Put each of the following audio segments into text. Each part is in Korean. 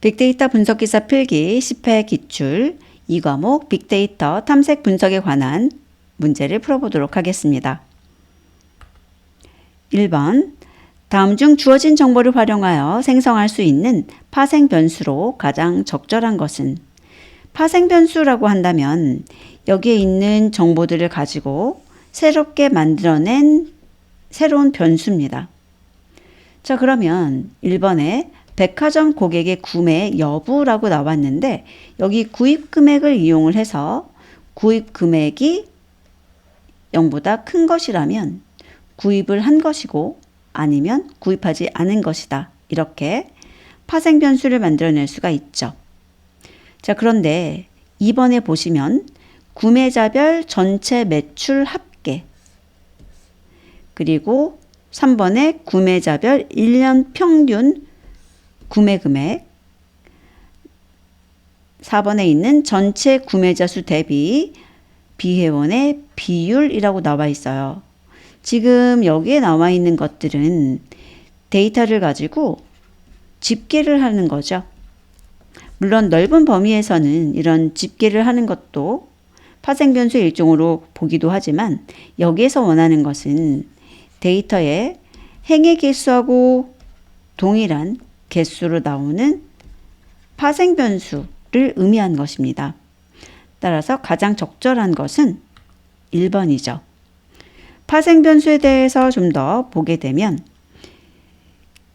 빅데이터 분석 기사 필기 10회 기출 2과목 빅데이터 탐색 분석에 관한 문제를 풀어보도록 하겠습니다. 1번 다음 중 주어진 정보를 활용하여 생성할 수 있는 파생 변수로 가장 적절한 것은 파생 변수라고 한다면 여기에 있는 정보들을 가지고 새롭게 만들어낸 새로운 변수입니다. 자, 그러면 1번에 백화점 고객의 구매 여부라고 나왔는데 여기 구입 금액을 이용을 해서 구입 금액이 0보다 큰 것이라면 구입을 한 것이고 아니면 구입하지 않은 것이다. 이렇게 파생 변수를 만들어낼 수가 있죠. 자, 그런데 2번에 보시면 구매자별 전체 매출 합계 그리고 3번에 구매자별 1년 평균 구매 금액 4번에 있는 전체 구매자 수 대비 비회원의 비율이라고 나와 있어요. 지금 여기에 나와 있는 것들은 데이터를 가지고 집계를 하는 거죠. 물론 넓은 범위에서는 이런 집계를 하는 것도 파생 변수의 일종으로 보기도 하지만 여기에서 원하는 것은 데이터의 행의 개수하고 동일한 개수로 나오는 파생 변수를 의미한 것입니다. 따라서 가장 적절한 것은 1번이죠. 파생 변수에 대해서 좀 더 보게 되면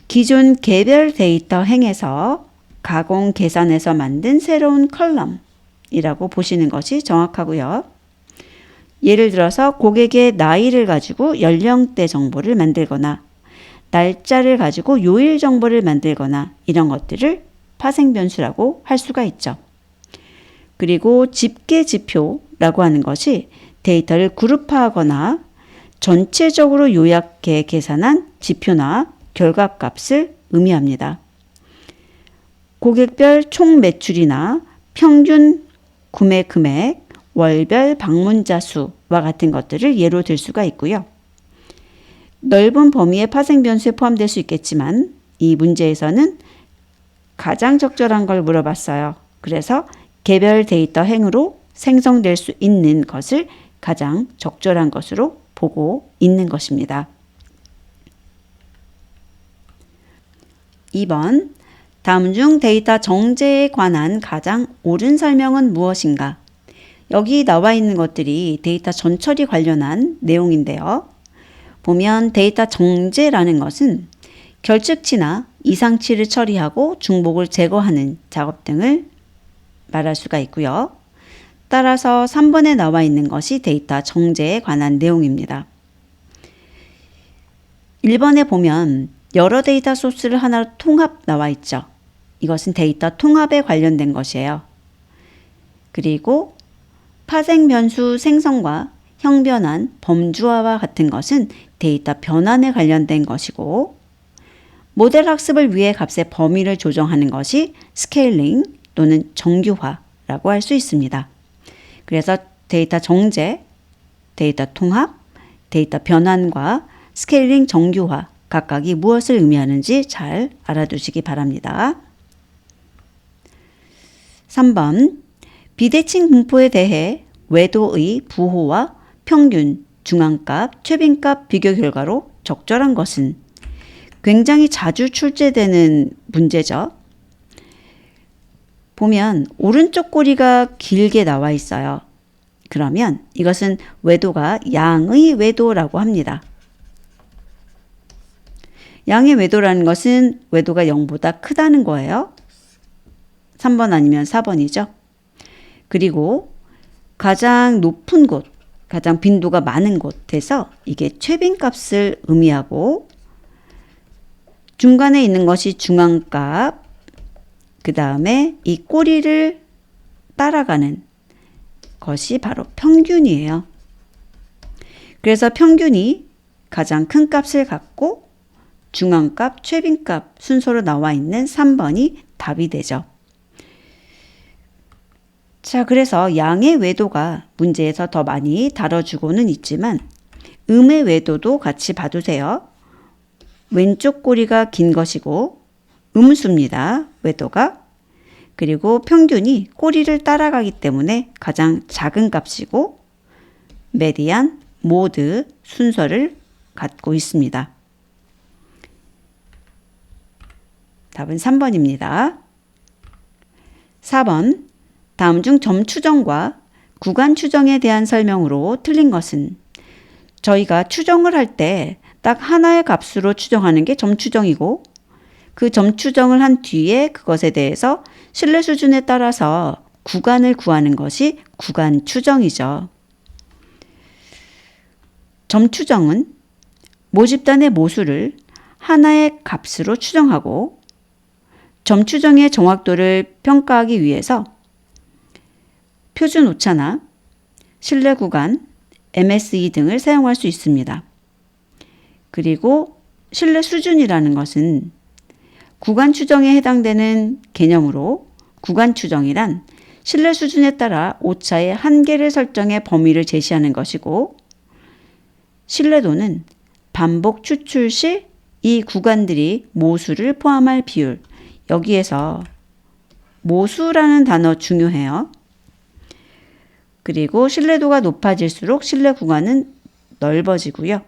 기존 개별 데이터 행에서 가공 계산해서 만든 새로운 컬럼이라고 보시는 것이 정확하고요. 예를 들어서 고객의 나이를 가지고 연령대 정보를 만들거나 날짜를 가지고 요일 정보를 만들거나 이런 것들을 파생 변수라고 할 수가 있죠. 그리고 집계 지표라고 하는 것이 데이터를 그룹화하거나 전체적으로 요약해 계산한 지표나 결과 값을 의미합니다. 고객별 총 매출이나 평균 구매 금액, 월별 방문자 수와 같은 것들을 예로 들 수가 있고요. 넓은 범위의 파생 변수에 포함될 수 있겠지만 이 문제에서는 가장 적절한 걸 물어봤어요. 그래서 개별 데이터 행으로 생성될 수 있는 것을 가장 적절한 것으로 보고 있는 것입니다. 2번 다음 중 데이터 정제에 관한 가장 옳은 설명은 무엇인가? 여기 나와 있는 것들이 데이터 전처리 관련한 내용인데요. 보면 데이터 정제라는 것은 결측치나 이상치를 처리하고 중복을 제거하는 작업 등을 말할 수가 있고요. 따라서 3번에 나와 있는 것이 데이터 정제에 관한 내용입니다. 1번에 보면 여러 데이터 소스를 하나로 통합 나와 있죠. 이것은 데이터 통합에 관련된 것이에요. 그리고 파생 변수 생성과 형변환, 범주화와 같은 것은 데이터 변환에 관련된 것이고 모델 학습을 위해 값의 범위를 조정하는 것이 스케일링 또는 정규화라고 할 수 있습니다. 그래서 데이터 정제, 데이터 통합, 데이터 변환과 스케일링 정규화 각각이 무엇을 의미하는지 잘 알아두시기 바랍니다. 3번 비대칭 분포에 대해 외도의 부호와 평균, 중앙값, 최빈값 비교 결과로 적절한 것은 굉장히 자주 출제되는 문제죠. 보면 오른쪽 꼬리가 길게 나와 있어요. 그러면 이것은 외도가 양의 외도라고 합니다. 양의 외도라는 것은 외도가 0보다 크다는 거예요. 3번 아니면 4번이죠. 그리고 가장 높은 곳, 가장 빈도가 많은 곳에서 이게 최빈 값을 의미하고 중간에 있는 것이 중앙값, 그 다음에 이 꼬리를 따라가는 것이 바로 평균이에요. 그래서 평균이 가장 큰 값을 갖고 중앙값, 최빈값 순서로 나와 있는 3번이 답이 되죠. 자, 그래서 양의 외도가 문제에서 더 많이 다뤄주고는 있지만 음의 외도도 같이 봐두세요. 왼쪽 꼬리가 긴 것이고 음수입니다. 외도가 그리고 평균이 꼬리를 따라가기 때문에 가장 작은 값이고 메디안, 모드 순서를 갖고 있습니다. 답은 3번입니다. 4번 다음 중 점 추정과 구간 추정에 대한 설명으로 틀린 것은 저희가 추정을 할 때 딱 하나의 값으로 추정하는 게 점 추정이고 그 점 추정을 한 뒤에 그것에 대해서 신뢰 수준에 따라서 구간을 구하는 것이 구간 추정이죠. 점 추정은 모집단의 모수를 하나의 값으로 추정하고 점 추정의 정확도를 평가하기 위해서 표준 오차나 신뢰 구간, MSE 등을 사용할 수 있습니다. 그리고 신뢰 수준이라는 것은 구간 추정에 해당되는 개념으로 구간 추정이란 신뢰 수준에 따라 오차의 한계를 설정해 범위를 제시하는 것이고 신뢰도는 반복 추출 시 이 구간들이 모수를 포함할 비율 여기에서 모수라는 단어 중요해요. 그리고 신뢰도가 높아질수록 신뢰 구간은 넓어지고요.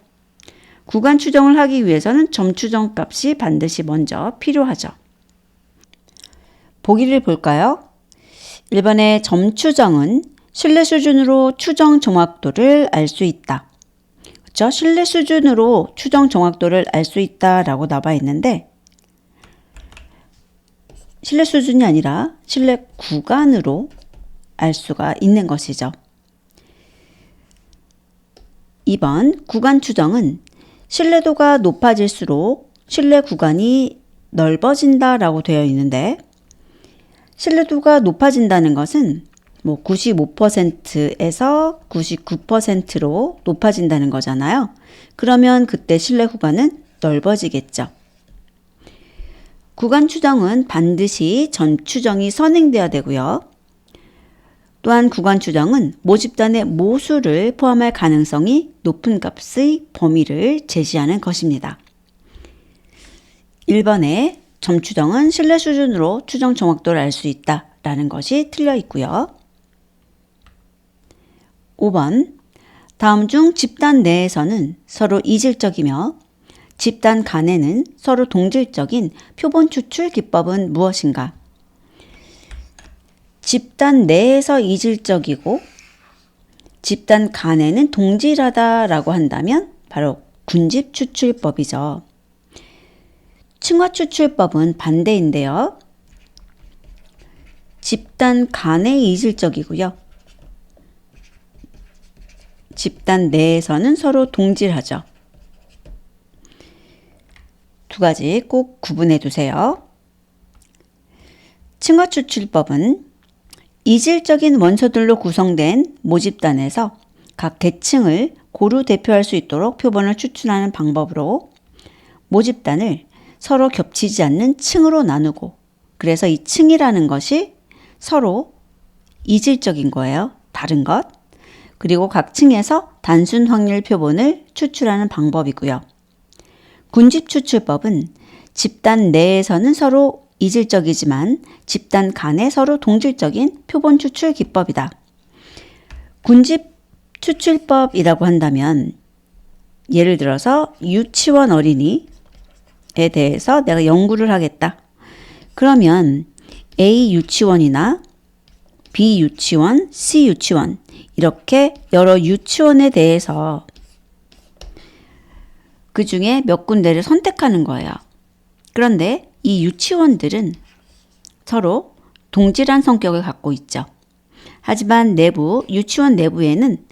구간 추정을 하기 위해서는 점 추정 값이 반드시 먼저 필요하죠. 보기를 볼까요? 1번의 점 추정은 신뢰 수준으로 추정 정확도를 알 수 있다. 그렇죠? 신뢰 수준으로 추정 정확도를 알 수 있다라고 나와 있는데 신뢰 수준이 아니라 신뢰 구간으로 알 수가 있는 것이죠. 2번 구간 추정은 신뢰도가 높아질수록 신뢰 구간이 넓어진다 라고 되어 있는데 신뢰도가 높아진다는 것은 뭐 95%에서 99%로 높아진다는 거잖아요. 그러면 그때 신뢰 구간은 넓어지겠죠. 구간 추정은 반드시 전 추정이 선행돼야 되고요. 또한 구간 추정은 모집단의 모수를 포함할 가능성이 높은 값의 범위를 제시하는 것입니다. 1번에 점 추정은 신뢰 수준으로 추정 정확도를 알 수 있다 라는 것이 틀려 있고요. 5번 다음 중 집단 내에서는 서로 이질적이며 집단 간에는 서로 동질적인 표본 추출 기법은 무엇인가? 집단 내에서 이질적이고 집단 간에는 동질하다라고 한다면 바로 군집 추출법이죠. 층화 추출법은 반대인데요. 집단 간에 이질적이고요. 집단 내에서는 서로 동질하죠. 두 가지 꼭 구분해 두세요. 층화 추출법은 이질적인 원소들로 구성된 모집단에서 각 계층을 고루 대표할 수 있도록 표본을 추출하는 방법으로 모집단을 서로 겹치지 않는 층으로 나누고 그래서 이 층이라는 것이 서로 이질적인 거예요. 다른 것. 그리고 각 층에서 단순 확률 표본을 추출하는 방법이고요. 군집 추출법은 집단 내에서는 서로 이질적이지만 집단 간에 서로 동질적인 표본 추출 기법이다. 군집 추출법이라고 한다면 예를 들어서 유치원 어린이에 대해서 내가 연구를 하겠다. 그러면 A 유치원이나 B 유치원, C 유치원 이렇게 여러 유치원에 대해서 그 중에 몇 군데를 선택하는 거예요. 그런데 이 유치원들은 서로 동질한 성격을 갖고 있죠. 하지만 내부, 유치원 내부에는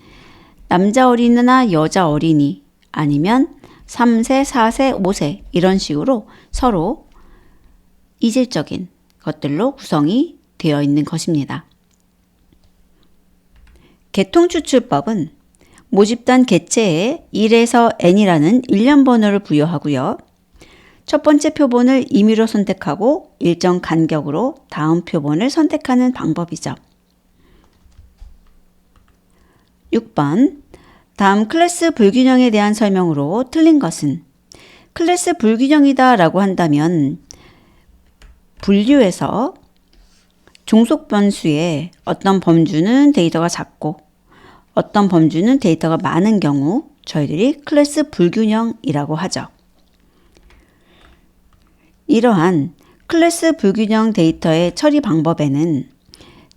남자 어린이나 여자 어린이 아니면 3세, 4세, 5세 이런 식으로 서로 이질적인 것들로 구성이 되어 있는 것입니다. 개통추출법은 모집단 개체에 1에서 n이라는 일련 번호를 부여하고요. 첫 번째 표본을 임의로 선택하고 일정 간격으로 다음 표본을 선택하는 방법이죠. 6번 다음 클래스 불균형에 대한 설명으로 틀린 것은 클래스 불균형이다 라고 한다면 분류에서 종속 변수에 어떤 범주는 데이터가 작고 어떤 범주는 데이터가 많은 경우 저희들이 클래스 불균형이라고 하죠. 이러한 클래스 불균형 데이터의 처리 방법에는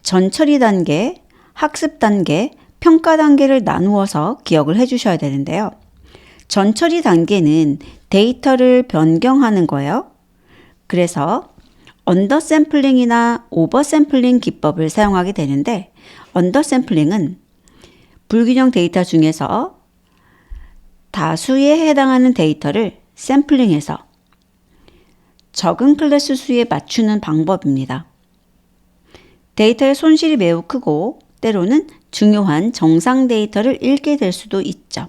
전 처리 단계, 학습 단계, 평가 단계를 나누어서 기억을 해 주셔야 되는데요. 전 처리 단계는 데이터를 변경하는 거예요. 그래서 언더 샘플링이나 오버 샘플링 기법을 사용하게 되는데 언더 샘플링은 불균형 데이터 중에서 다수에 해당하는 데이터를 샘플링해서 적은 클래스 수에 맞추는 방법입니다. 데이터의 손실이 매우 크고 때로는 중요한 정상 데이터를 잃게 될 수도 있죠.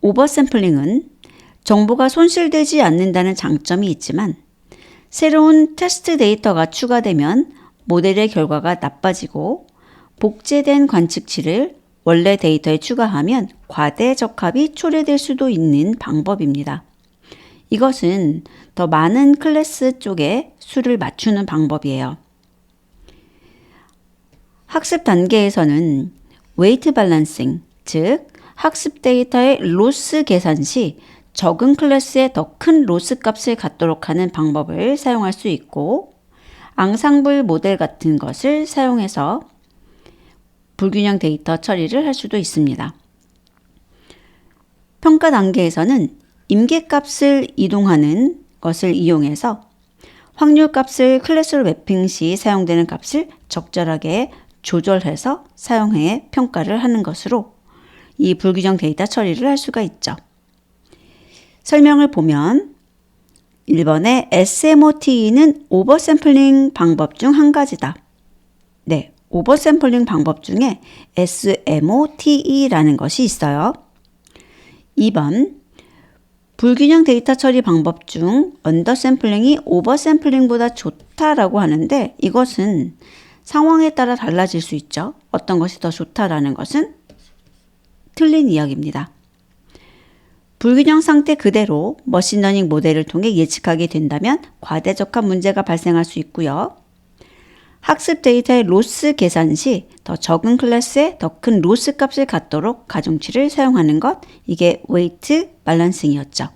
오버샘플링은 정보가 손실되지 않는다는 장점이 있지만 새로운 테스트 데이터가 추가되면 모델의 결과가 나빠지고 복제된 관측치를 원래 데이터에 추가하면 과대 적합이 초래될 수도 있는 방법입니다. 이것은 더 많은 클래스 쪽에 수를 맞추는 방법이에요. 학습 단계에서는 웨이트 밸런싱, 즉 학습 데이터의 로스 계산 시 적은 클래스에 더 큰 로스 값을 갖도록 하는 방법을 사용할 수 있고 앙상블 모델 같은 것을 사용해서 불균형 데이터 처리를 할 수도 있습니다. 평가 단계에서는 임계값을 이동하는 것을 이용해서 확률 값을 클래스로 매핑 시 사용되는 값을 적절하게 조절해서 사용해 평가를 하는 것으로 이 불규정 데이터 처리를 할 수가 있죠. 설명을 보면 1번의 SMOT는 오버샘플링 방법 중 한 가지다. 네, 오버샘플링 방법 중에 SMOTE라는 것이 있어요. 2번 불균형 데이터 처리 방법 중 언더샘플링이 오버샘플링보다 좋다라고 하는데 이것은 상황에 따라 달라질 수 있죠. 어떤 것이 더 좋다라는 것은 틀린 이야기입니다. 불균형 상태 그대로 머신러닝 모델을 통해 예측하게 된다면 과대적합 문제가 발생할 수 있고요. 학습 데이터의 로스 계산 시 더 적은 클래스에 더 큰 로스 값을 갖도록 가중치를 사용하는 것, 이게 웨이트 밸런싱이었죠.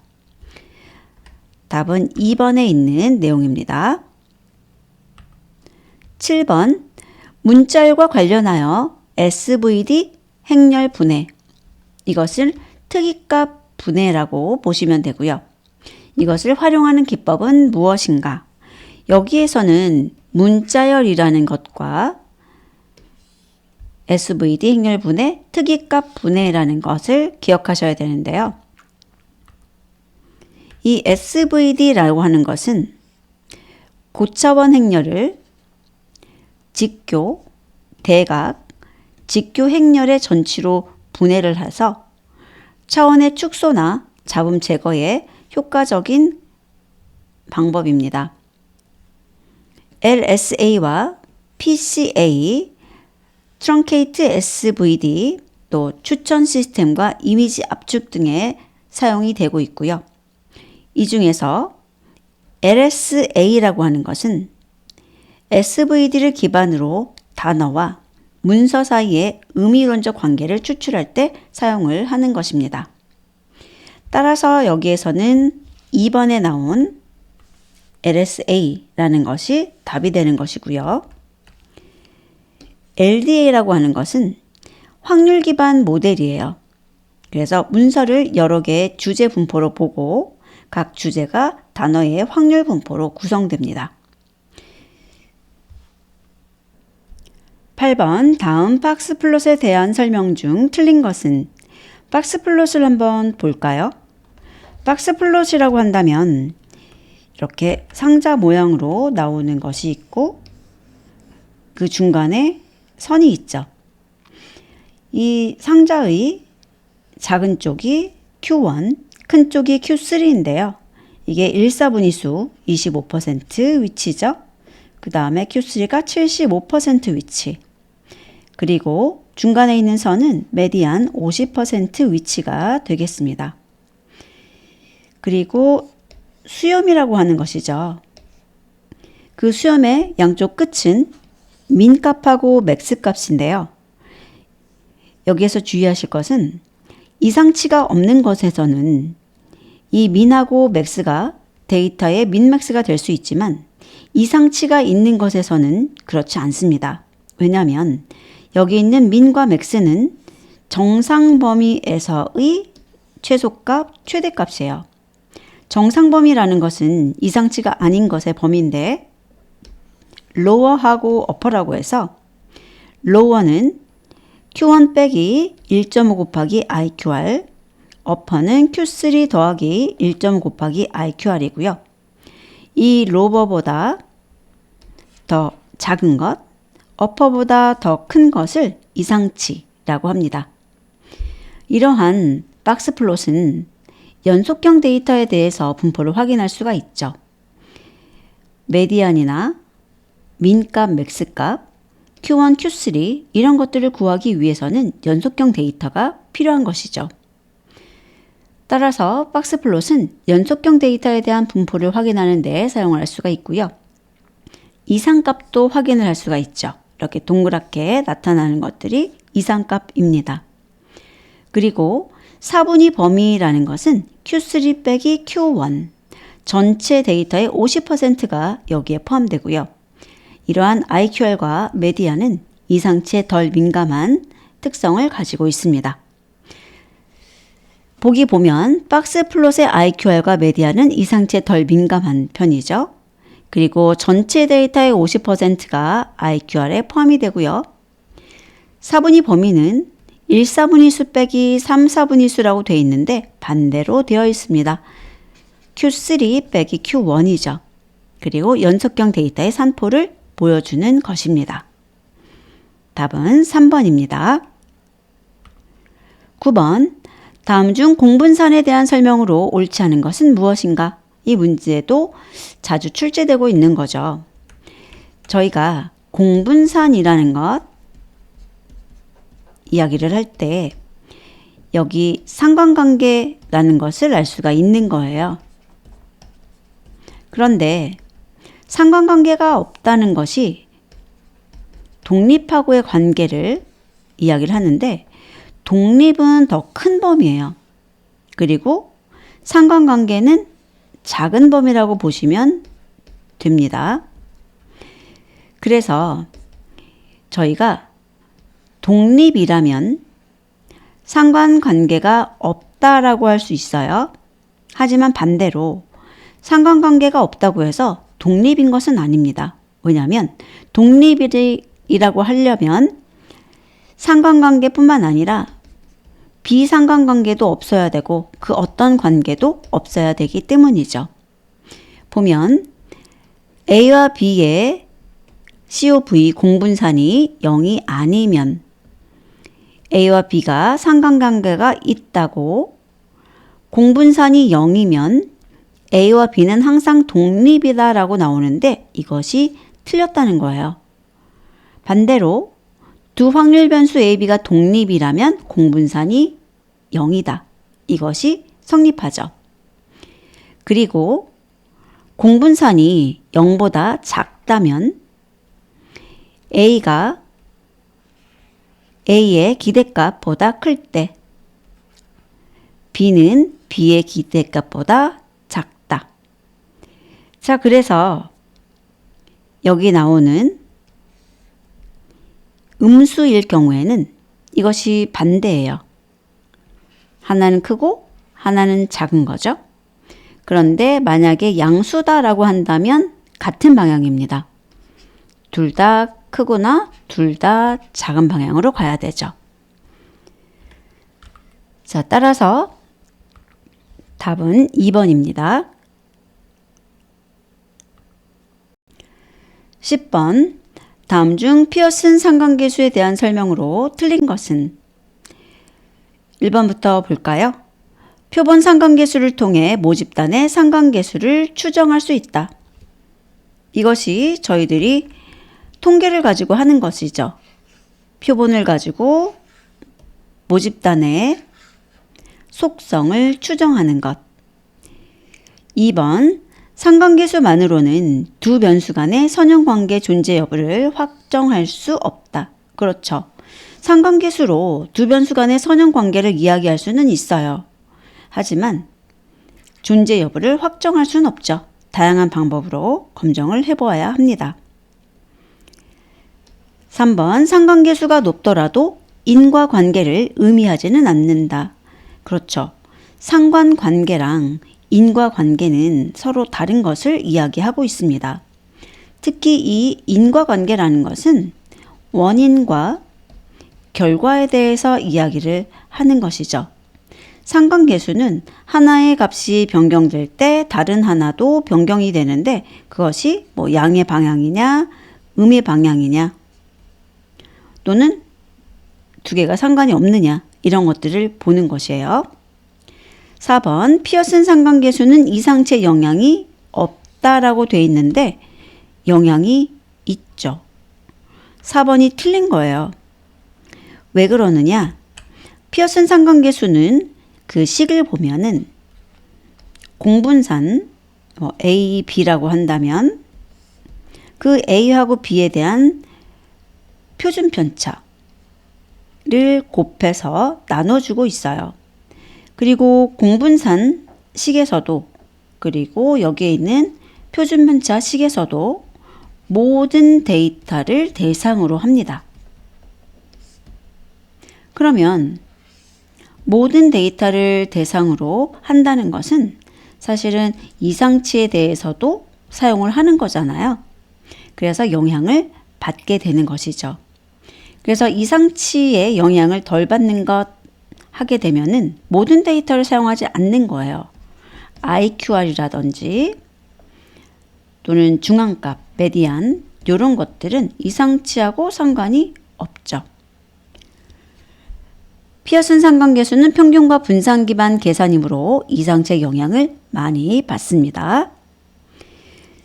답은 2번에 있는 내용입니다. 7번 문자열과 관련하여 SVD 행렬 분해 이것을 특이값 분해라고 보시면 되고요. 이것을 활용하는 기법은 무엇인가? 여기에서는 문자열이라는 것과 SVD 행렬 분해, 특이값 분해라는 것을 기억하셔야 되는데요. 이 SVD라고 하는 것은 고차원 행렬을 직교, 대각, 직교 행렬의 전치로 분해를 해서 차원의 축소나 잡음 제거에 효과적인 방법입니다. LSA와 PCA, 트렁케이트 SVD, 또 추천 시스템과 이미지 압축 등에 사용이 되고 있고요. 이 중에서 LSA라고 하는 것은 SVD를 기반으로 단어와 문서 사이의 의미론적 관계를 추출할 때 사용을 하는 것입니다. 따라서 여기에서는 2번에 나온 LSA라는 것이 답이 되는 것이고요. LDA라고 하는 것은 확률 기반 모델이에요. 그래서 문서를 여러 개의 주제 분포로 보고 각 주제가 단어의 확률 분포로 구성됩니다. 8번 다음 박스 플롯에 대한 설명 중 틀린 것은 박스 플롯을 한번 볼까요? 박스 플롯이라고 한다면 이렇게 상자 모양으로 나오는 것이 있고 그 중간에 선이 있죠. 이 상자의 작은 쪽이 Q1, 큰 쪽이 Q3인데요. 이게 1사분위수 25% 위치죠. 그 다음에 Q3가 75% 위치. 그리고 중간에 있는 선은 메디안 50% 위치가 되겠습니다. 그리고 수염이라고 하는 것이죠. 그 수염의 양쪽 끝은 민값하고 맥스값인데요. 여기에서 주의하실 것은 이상치가 없는 것에서는 이 민하고 맥스가 데이터의 민맥스가 될 수 있지만 이상치가 있는 것에서는 그렇지 않습니다. 왜냐하면 여기 있는 민과 맥스는 정상 범위에서의 최소값, 최대값이에요. 정상 범위라는 것은 이상치가 아닌 것의 범위인데 로어하고 어퍼라고 해서 로어는 Q1 빼기 1.5 곱하기 IQR, 어퍼는 Q3 더하기 1.5 곱하기 IQR이고요. 이 로버보다 더 작은 것, 어퍼보다 더 큰 것을 이상치라고 합니다. 이러한 박스 플롯은 연속형 데이터에 대해서 분포를 확인할 수가 있죠. 메디안이나 민값, 맥스값, Q1, Q3 이런 것들을 구하기 위해서는 연속형 데이터가 필요한 것이죠. 따라서 박스 플롯은 연속형 데이터에 대한 분포를 확인하는 데 사용할 수가 있고요. 이상값도 확인을 할 수가 있죠. 이렇게 동그랗게 나타나는 것들이 이상값입니다. 그리고 4분위 범위라는 것은 Q3 빼기 Q1 전체 데이터의 50%가 여기에 포함되고요. 이러한 IQR과 메디안은 이상치에 덜 민감한 특성을 가지고 있습니다. 보기 보면 박스 플롯의 IQR과 메디안은 이상치에 덜 민감한 편이죠. 그리고 전체 데이터의 50%가 IQR에 포함이 되고요. 4분위 범위는 1, 4분위 수 빼기 3, 4분위 수라고 되어 있는데 반대로 되어 있습니다. Q3 빼기 Q1이죠. 그리고 연속형 데이터의 산포를 보여주는 것입니다. 답은 3번입니다. 9번. 다음 중 공분산에 대한 설명으로 옳지 않은 것은 무엇인가? 이 문제도 자주 출제되고 있는 거죠. 저희가 공분산이라는 것 이야기를 할 때 여기 상관관계라는 것을 알 수가 있는 거예요. 그런데 상관관계가 없다는 것이 독립하고의 관계를 이야기를 하는데 독립은 더 큰 범위예요. 그리고 상관관계는 작은 범위라고 보시면 됩니다. 그래서 저희가 독립이라면 상관관계가 없다라고 할 수 있어요. 하지만 반대로 상관관계가 없다고 해서 독립인 것은 아닙니다. 왜냐하면 독립이라고 하려면 상관관계뿐만 아니라 비상관관계도 없어야 되고 그 어떤 관계도 없어야 되기 때문이죠. 보면 A와 B의 COV 공분산이 0이 아니면 A와 B가 상관관계가 있다고 공분산이 0이면 A와 B는 항상 독립이다 라고 나오는데 이것이 틀렸다는 거예요. 반대로 두 확률 변수 A, B가 독립이라면 공분산이 0이다. 이것이 성립하죠. 그리고 공분산이 0보다 작다면 A가 A의 기대값보다 클 때 B는 B의 기대값보다 작다. 자, 그래서 여기 나오는 음수일 경우에는 이것이 반대예요. 하나는 크고 하나는 작은 거죠. 그런데 만약에 양수다라고 한다면 같은 방향입니다. 둘 다 크거나 둘 다 작은 방향으로 가야 되죠. 자, 따라서 답은 2번입니다. 10번. 다음 중 피어슨 상관계수에 대한 설명으로 틀린 것은 1번부터 볼까요? 표본 상관계수를 통해 모집단의 상관계수를 추정할 수 있다. 이것이 저희들이 통계를 가지고 하는 것이죠. 표본을 가지고 모집단의 속성을 추정하는 것. 2번 상관계수만으로는 두 변수 간의 선형관계 존재 여부를 확정할 수 없다. 그렇죠. 상관계수로 두 변수 간의 선형관계를 이야기할 수는 있어요. 하지만 존재 여부를 확정할 수는 없죠. 다양한 방법으로 검증을 해보아야 합니다. 3번 상관계수가 높더라도 인과관계를 의미하지는 않는다. 그렇죠. 상관관계랑 인과관계는 서로 다른 것을 이야기하고 있습니다. 특히 이 인과관계라는 것은 원인과 결과에 대해서 이야기를 하는 것이죠. 상관계수는 하나의 값이 변경될 때 다른 하나도 변경이 되는데 그것이 뭐 양의 방향이냐, 음의 방향이냐, 또는 두 개가 상관이 없느냐, 이런 것들을 보는 것이에요. 4번 피어슨 상관계수는 이상체 영향이 없다라고 돼 있는데 영향이 있죠. 4번이 틀린 거예요. 왜 그러느냐? 피어슨 상관계수는 그 식을 보면은 공분산 뭐 A, B라고 한다면 그 A하고 B에 대한 표준 편차를 곱해서 나눠주고 있어요. 그리고 공분산 식에서도 그리고 여기에 있는 표준 편차 식에서도 모든 데이터를 대상으로 합니다. 그러면 모든 데이터를 대상으로 한다는 것은 사실은 이상치에 대해서도 사용을 하는 거잖아요. 그래서 영향을 받게 되는 것이죠. 그래서 이상치의 영향을 덜 받는 것 하게 되면은 모든 데이터를 사용하지 않는 거예요. IQR이라든지 또는 중앙값, 메디안 이런 것들은 이상치하고 상관이 없죠. 피어슨 상관계수는 평균과 분산 기반 계산이므로 이상체 영향을 많이 받습니다.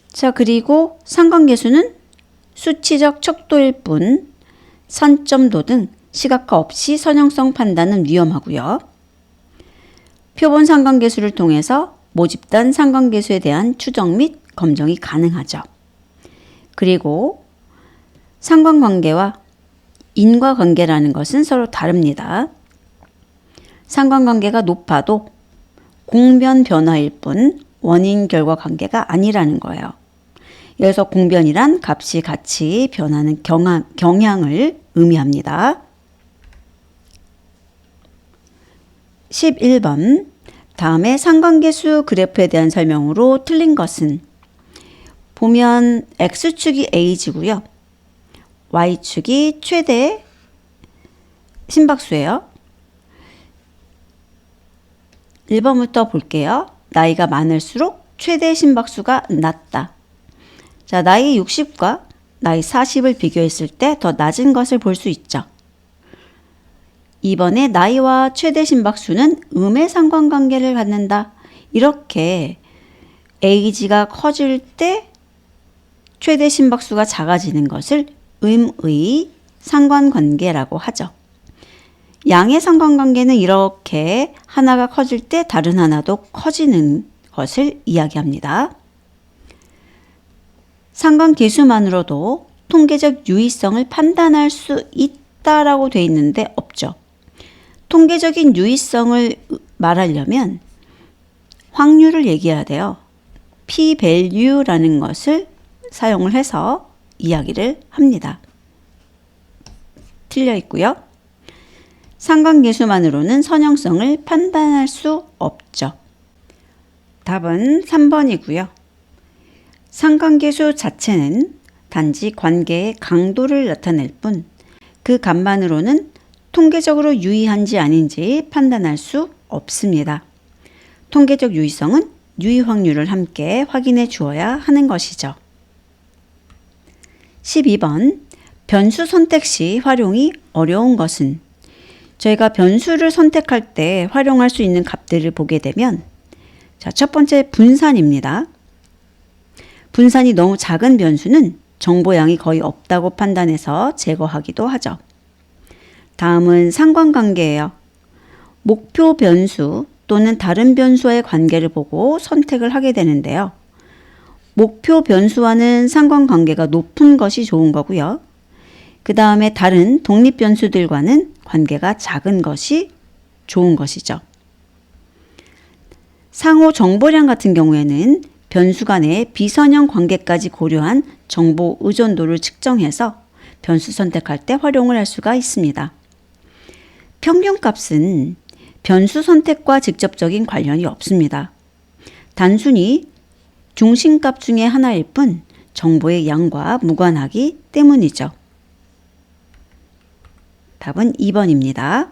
자, 그리고 상관계수는 수치적 척도일 뿐 선점도 등 시각화 없이 선형성 판단은 위험하고요. 표본 상관계수를 통해서 모집단 상관계수에 대한 추정 및 검정이 가능하죠. 그리고 상관관계와 인과관계라는 것은 서로 다릅니다. 상관관계가 높아도 공변 변화일 뿐 원인 결과 관계가 아니라는 거예요. 여기서 공변이란 값이 같이 변하는 경향, 경향을 의미합니다. 11번 다음에 상관계수 그래프에 대한 설명으로 틀린 것은 보면 x축이 a지고요. y축이 최대 심박수예요. 1번부터 볼게요. 나이가 많을수록 최대 심박수가 낮다. 자, 나이 60과 나이 40을 비교했을 때 더 낮은 것을 볼 수 있죠. 2번에 나이와 최대 심박수는 음의 상관관계를 갖는다. 이렇게 에이지가 커질 때 최대 심박수가 작아지는 것을 음의 상관관계라고 하죠. 양의 상관관계는 이렇게 하나가 커질 때 다른 하나도 커지는 것을 이야기합니다. 상관계수만으로도 통계적 유의성을 판단할 수 있다라고 돼 있는데 없죠. 통계적인 유의성을 말하려면 확률을 얘기해야 돼요. p-value라는 것을 사용을 해서 이야기를 합니다. 틀려 있고요. 상관계수만으로는 선형성을 판단할 수 없죠. 답은 3번이고요. 상관계수 자체는 단지 관계의 강도를 나타낼 뿐 그 값만으로는 통계적으로 유의한지 아닌지 판단할 수 없습니다. 통계적 유의성은 유의 확률을 함께 확인해 주어야 하는 것이죠. 12번 변수 선택 시 활용이 어려운 것은 저희가 변수를 선택할 때 활용할 수 있는 값들을 보게 되면 자, 첫 번째 분산입니다. 분산이 너무 작은 변수는 정보양이 거의 없다고 판단해서 제거하기도 하죠. 다음은 상관관계예요. 목표 변수 또는 다른 변수와의 관계를 보고 선택을 하게 되는데요. 목표 변수와는 상관관계가 높은 것이 좋은 거고요. 그 다음에 다른 독립 변수들과는 관계가 작은 것이 좋은 것이죠. 상호 정보량 같은 경우에는 변수 간의 비선형 관계까지 고려한 정보 의존도를 측정해서 변수 선택할 때 활용을 할 수가 있습니다. 평균값은 변수 선택과 직접적인 관련이 없습니다. 단순히 중심값 중의 하나일 뿐 정보의 양과 무관하기 때문이죠. 답은 2번입니다.